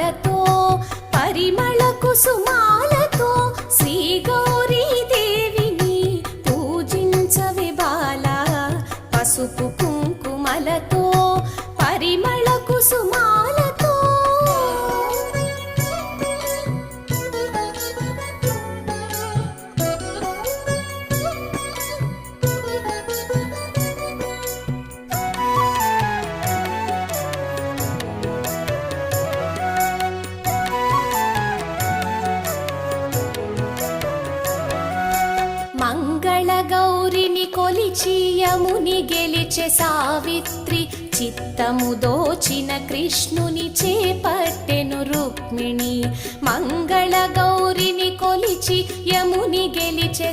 పుష్పాలతో పరిమళ కుసుమాలతో శ్రీ గౌరీ దేవిని పూజించవి బాల. పసుపు కుంకుమలతో పరిమళ కొలిచి యముని గెలిచె సావిత్రి చిత్తము దోచిన కృష్ణుని చేపట్టెను రుక్మిణి. మంగళ గౌరిని కొలిచి యముని గెలిచె